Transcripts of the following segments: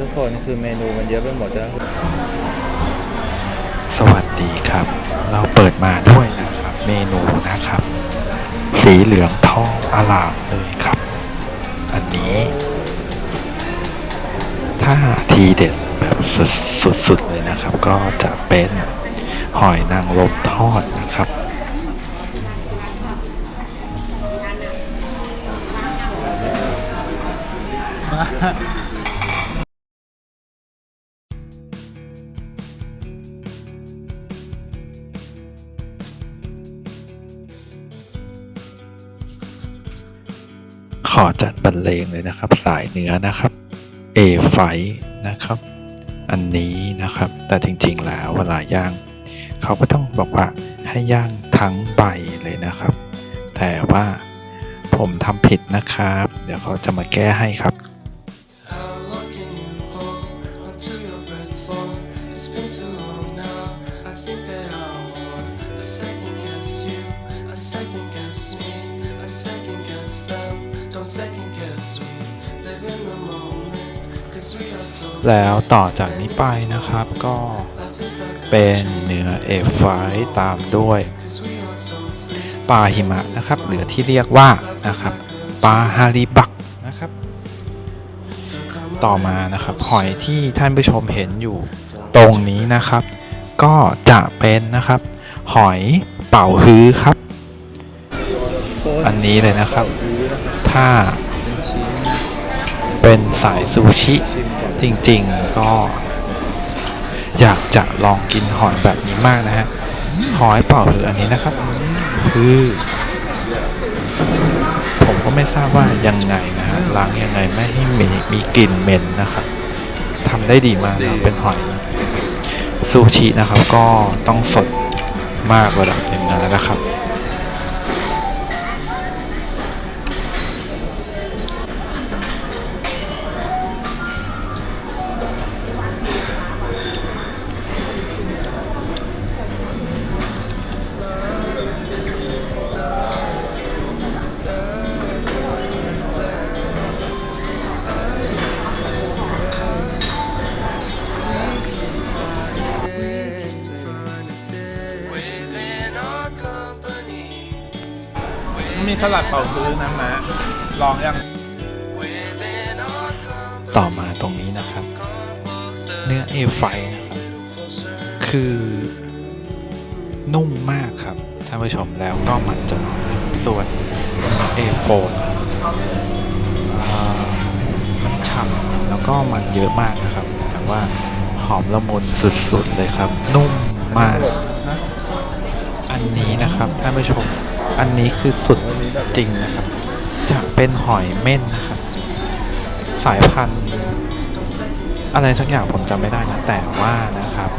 ทุกคนคือเมนูมันเยอะไปหมดแล้วสวัสดีครับ เราเปิดมาด้วยนะครับ เมนูนะครับ สีเหลืองทองอลามเลยครับ อันนี้ ถ้าทีเด็ดแบบสุดๆเลยนะครับ ก็จะเป็นหอยนางรมทอดนะครับ จัดบรรเลงเลยนะครับ สายเนื้อนะครับ A ไฟนะครับ อันนี้นะครับ แต่จริงๆแล้วเวลาย่าง เขาก็ต้องบอกว่าให้ย่างทั้งใบเลยนะครับ แต่ว่าผมทำผิดนะครับ เดี๋ยวเขาจะมาแก้ให้ครับ แล้วต่อจากนี้ไปนะครับก็เป็นเนื้อ A ไฟตามด้วยปลาหิมะนะครับ หรือที่เรียกว่านะครับปลาฮาริบักนะครับ ต่อมานะครับหอยที่ท่านผู้ชมเห็นอยู่ตรงนี้นะครับ ก็จะเป็นนะครับ หอยเป่าฮื้อครับ อันนี้เลยนะครับ ถ้าเป็นสายซูชิ จริงๆก็ อยากจะลองกินหอยแบบนี้มากนะฮะหอยเป่าฮื้ออันนี้นะครับ คือ ผมก็ไม่ทราบว่ายังไงนะฮะล้างยังไงไม่ให้มีมีกลิ่นเหม็นนะครับทำได้ดีมากนะเป็นหอยซูชินะครับก็ต้องสดมากระดับหนึ่งแล้วนะครับ มีสลัดเป่าซื้อนะมะลองยัง Within our company. ต่อมาตรงนี้นะครับ เนื้อเอไฟนะครับ คือนุ่มมากครับท่านผู้ชมแล้วก็มันจะน้อยส่วนเอโฟนมันฉ่ำแล้วก็มันเยอะมากนะครับ แต่ว่าหอมละมุนสุดๆเลยครับ นุ่มมาก อันนี้นะครับท่านผู้ชม อันนี้คือสุดจริงนะครับ จะเป็นหอยเม่นนะครับ สายพันธุ์ อะไรสักอย่างผมจำไม่ได้นะ แต่ว่านะครับ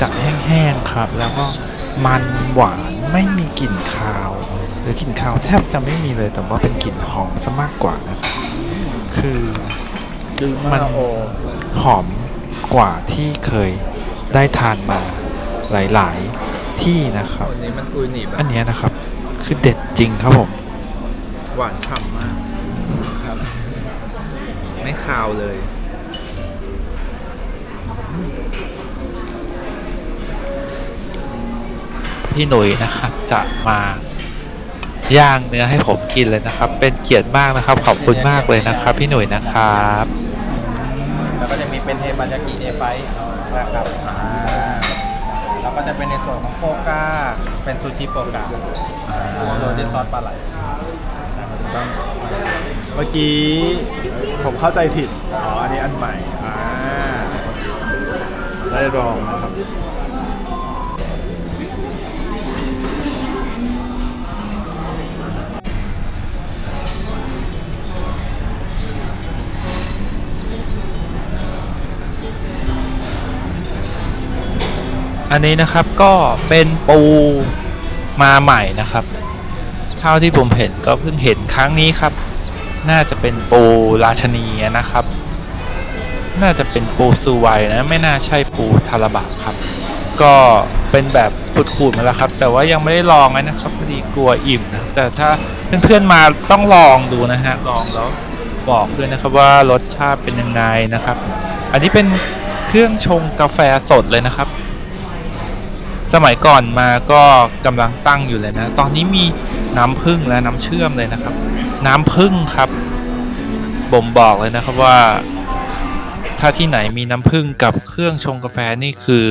จะแห้งๆครับ แล้วก็มันหวานไม่มีกลิ่นคาว หรือกลิ่นคาวแทบจะไม่มีเลยแต่ว่าเป็นกลิ่นหอมซะมากกว่านะครับ คือดื้อมัมานกโอหอมกว่าที่เคยได้ทานมาหลาย ๆ ที่นะครับวันนี้มันอุยหนีบอันเนี้ยนะครับ คือเด็ดจริงครับผม หวานฉ่ำมากครับ ไม่คาวเลย พี่หนุ่ยนะครับ จะมาย่างเนื้อให้ผมกินเลยนะครับ เป็นเกียรติมากนะครับ ขอบคุณมากเลยนะครับ พี่หนุ่ยนะครับ แล้วก็จะมีเป็นเทปาจากิเอไฟนะครับอ่าแล้ว ก็จะเป็นในส่วนของโฟก้า เป็นซูชิโฟกาโรยด้วยซอสปลาไหลเมื่อกี้ผมเข้าใจผิด อ๋อ อันนี้อันใหม่ อ่าได้ลองนะครับ อันนี้นะครับก็เป็นปูมาใหม่นะครับ เท่าที่ผมเห็นก็เพิ่งเห็นครั้งนี้ครับ น่าจะเป็นปูราชนีนะครับ น่าจะเป็นปูซูไวนะไม่น่าใช่ปูทาราบะครับ ก็เป็นแบบขูดๆมาแล้วครับ แต่ว่ายังไม่ได้ลองนะครับพอดีกลัวอิ่มนะแต่ถ้าเพื่อนๆมาต้องลองดูนะฮะลองแล้วบอกด้วยนะครับว่ารสชาติเป็นยังไงนะครับ อันนี้เป็นเครื่องชงกาแฟสดเลยนะครับ สมัยก่อนมาก็กำลังตั้งอยู่เลยนะ ตอนนี้มีน้ำผึ้งและน้ำเชื่อมเลยนะครับ น้ำผึ้งครับบ่มบอกเลยนะครับว่า ถ้าที่ไหนมีน้ำผึ้งกับเครื่องชงกาแฟนี่คือ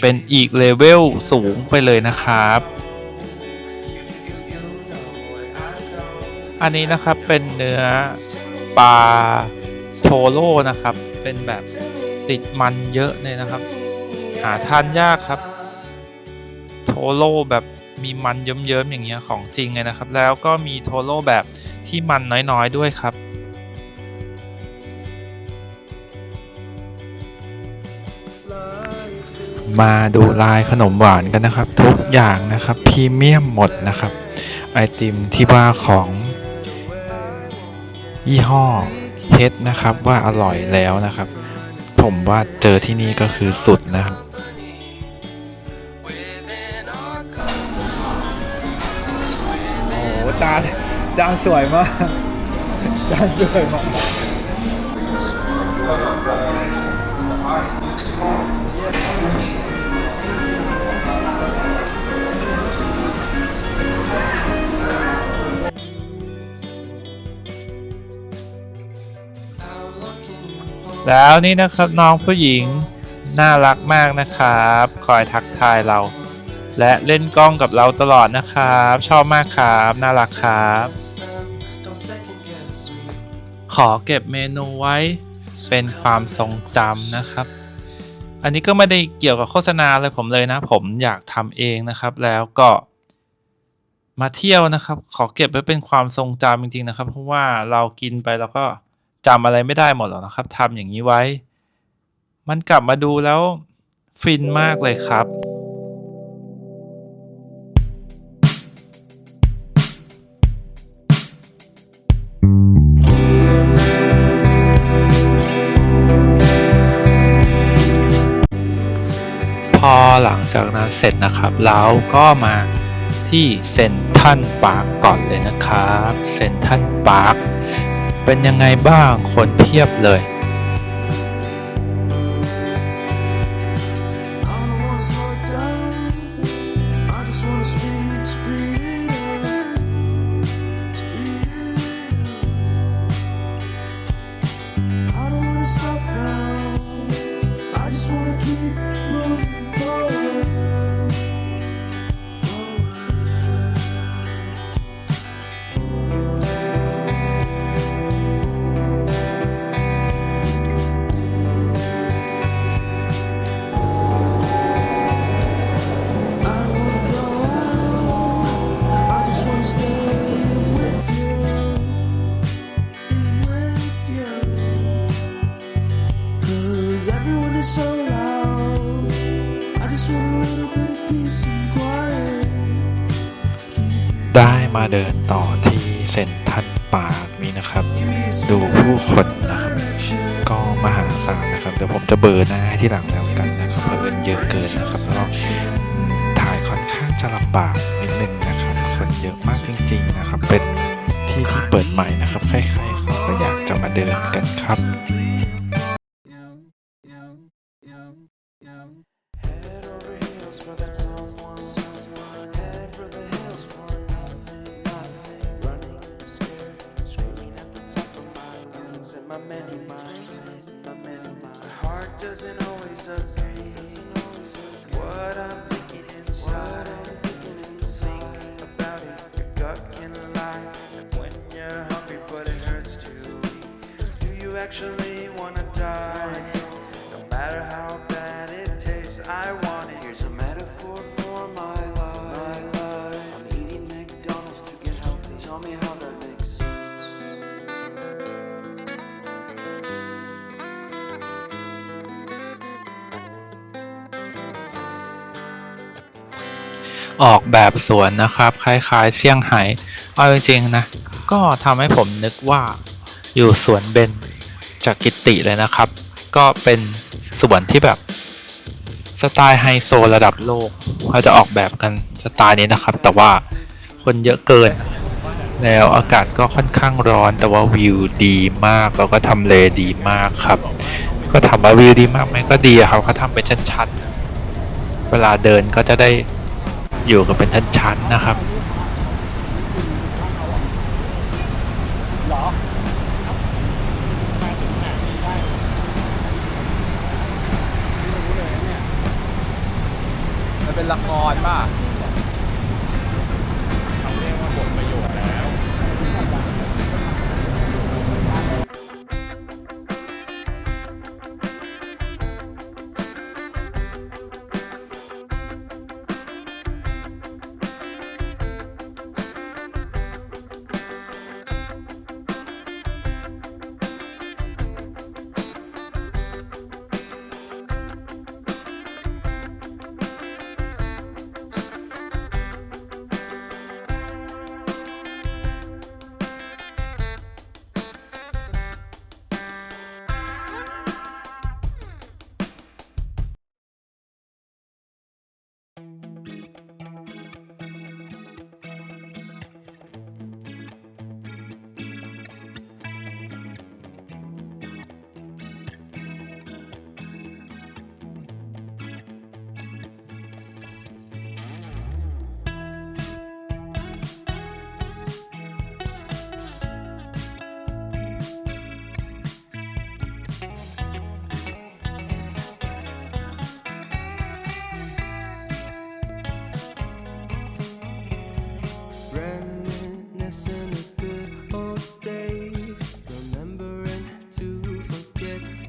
เป็นอีกเลเวลสูงไปเลยนะครับ อันนี้นะครับเป็นเนื้อปลาโทโร่นะครับ เป็นแบบติดมันเยอะเลยนะครับ หาทานยากครับ โทโร่แบบมีมันเยิ้มๆอย่างเงี้ยของจริงเลยนะครับ แล้วก็มีโทโร่แบบที่มันน้อยๆด้วยครับมาดูลายขนมหวานกันนะครับ ทุกอย่างนะครับพรีเมียมหมดนะครับ ไอติมที่ว่าของ ยี่ห้อเฮดนะครับว่าอร่อยแล้วนะครับ ผมว่าเจอที่นี่ก็คือสุดนะครับ จานจานสวยมากจานสวยมากแล้วนี่นะครับน้องผู้หญิงน่ารักมากนะครับ คอยทักทายเรา และเล่นกล้องกับเราตลอดนะครับ ชอบมากครับ น่ารักครับ ขอเก็บเมนูไว้เป็นความทรงจำนะครับ อันนี้ก็ไม่ได้เกี่ยวกับโฆษณาเลยผมเลยนะ ผมอยากทำเองนะครับ แล้วก็มาเที่ยวนะครับ ขอเก็บไว้เป็นความทรงจำจริงๆนะครับ เพราะว่าเรากินไปแล้วก็จำอะไรไม่ได้หมดหรอกนะครับทำอย่างนี้ไว้ มันกลับมาดูแล้วฟินมากเลยครับ หลังจากนั้นเสร็จนะครับเราก็มาที่เซนทันปาร์กก่อนเลยนะครับเซนทันปาร์กเป็นยังไงบ้างคนเพียบเลย 'Cause everyone is so loud. I just want a little bit of peace and quiet. ได้มาเดินต่อที่เซนทรันปาร์คนี้นะครับ ดูผู้คนนะครับ ก็มหาศาลนะครับ เดี๋ยวผมจะเบอร์หน้าให้ที่หลังแล้วกันนะครับเพราะเอิญเยอะเกินนะครับแล้วก็อืมถ่ายค่อนข้างจะลำบากนิดนึงนะครับคนเยอะมากจริง ๆนะครับ เป็นที่ที่เปิดใหม่นะครับใครๆเขาก็อยากจะมาเดินกันครับ actually wanna die? No matter how bad it tastes, I want it. Here's a metaphor for my life. I'm eating McDonald's to get healthy. Tell me how that makes sense. ออกแบบสวนนะครับ คล้ายๆ เซี่ยงไฮ้เอาจริงๆนะ ก็ทำให้ผมนึกว่าอยู่สวนเบน จากกิติเลยนะครับ ก็เป็นสวนที่แบบสไตล์ไฮโซระดับโลกเขาจะออกแบบกันสไตล์นี้นะครับ แต่ว่าคนเยอะเกิน แล้วอากาศก็ค่อนข้างร้อน แต่ว่าวิวดีมากแล้วก็ทำเลดีมากครับ ก็ถามว่าวิวดีมากไหมก็ดีอะครับเขาทำเป็นชั้นๆเวลาเดินก็จะได้อยู่กันเป็นชั้นๆนะครับ ละครป่ะ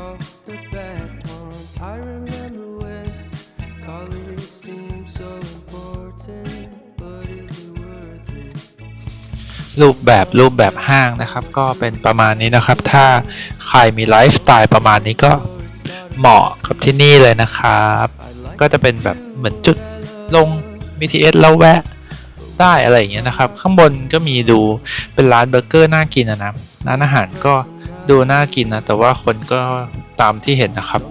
all the bad ones. I remember when college seemed so important, but is it worth it? รูปแบบรูปแบบห้างนะครับ ก็เป็นประมาณนี้นะครับ ถ้าใครมีไลฟ์สไตล์ประมาณนี้ก็เหมาะกับที่นี่เลยนะครับ ก็จะเป็นแบบเหมือนจุดลง BTS แล้วแวะได้อะไรอย่างเงี้ยนะครับ ข้างบนก็มีดูเป็นร้านเบอร์เกอร์น่ากินนะนะร้านอาหารก็ ดูน่ากินนะ แต่ว่าคนก็ตามที่เห็นนะครับ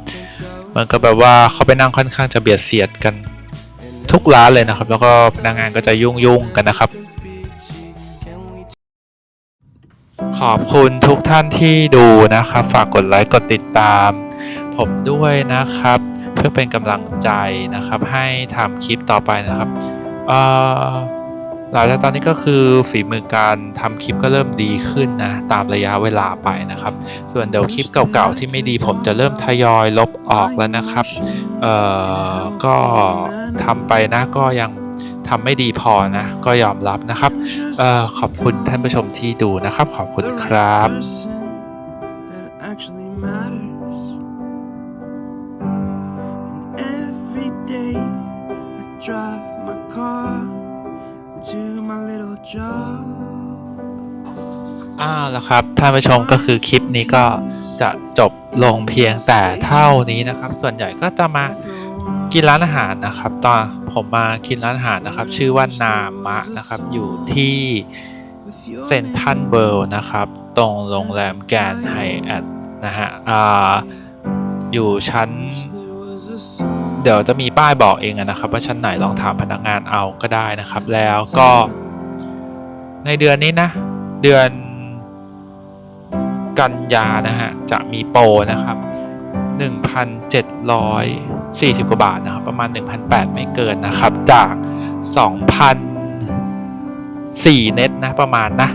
มันก็แบบว่าเขาไปนั่งค่อนข้างจะเบียดเสียดกัน ทุกร้านเลยนะครับ แล้วก็พนักงานก็จะยุ่งๆกันนะครับ ขอบคุณทุกท่านที่ดูนะครับ ฝากกดไลค์กดติดตาม ผมด้วยนะครับ เพื่อเป็นกำลังใจนะครับ ให้ทำคลิปต่อไปนะครับเอ่อ หลังจากตอนนี้ก็คือฝีมือการทำคลิปก็เริ่มดีขึ้นนะตามระยะเวลาไปนะครับ ส่วนเดี๋ยวคลิปเก่าๆที่ไม่ดีผมจะเริ่มทยอยลบออกแล้วนะครับเอ่อก็ทำไปนะก็ยังทำไม่ดีพอนะ ก็ยอมรับนะครับเอ่อขอบคุณท่านผู้ชมที่ดูนะครับ ขอบคุณครับ person that actually matters. And every day I drive my car to my little job. อ้าวแล้วครับท่านผู้ชมก็คือคลิปนี้ก็จะจบลงเพียงแต่เท่านี้นะครับ ส่วนใหญ่ก็จะมากินร้านอาหารนะครับตอนผมมากินร้านอาหารนะครับ ชื่อว่านามะนะครับ อยู่ที่เซนทันเบิร์นะครับ ตรงโรงแรมแกรนด์ไฮแอทนะฮะอ่าอยู่ชั้น เดี๋ยวจะมีป้ายบอกเองนะครับ ว่าชั้นไหนลองถามพนักงานเอาก็ได้นะครับ แล้วก็ในเดือนนี้นะ เดือนกันยานะฮะจะมีโปรนะครับ 1,740 กว่าบาทนะครับ ประมาณ 1,800 ไม่เกินนะครับ จาก 2,004เน็ตนะประมาณนะ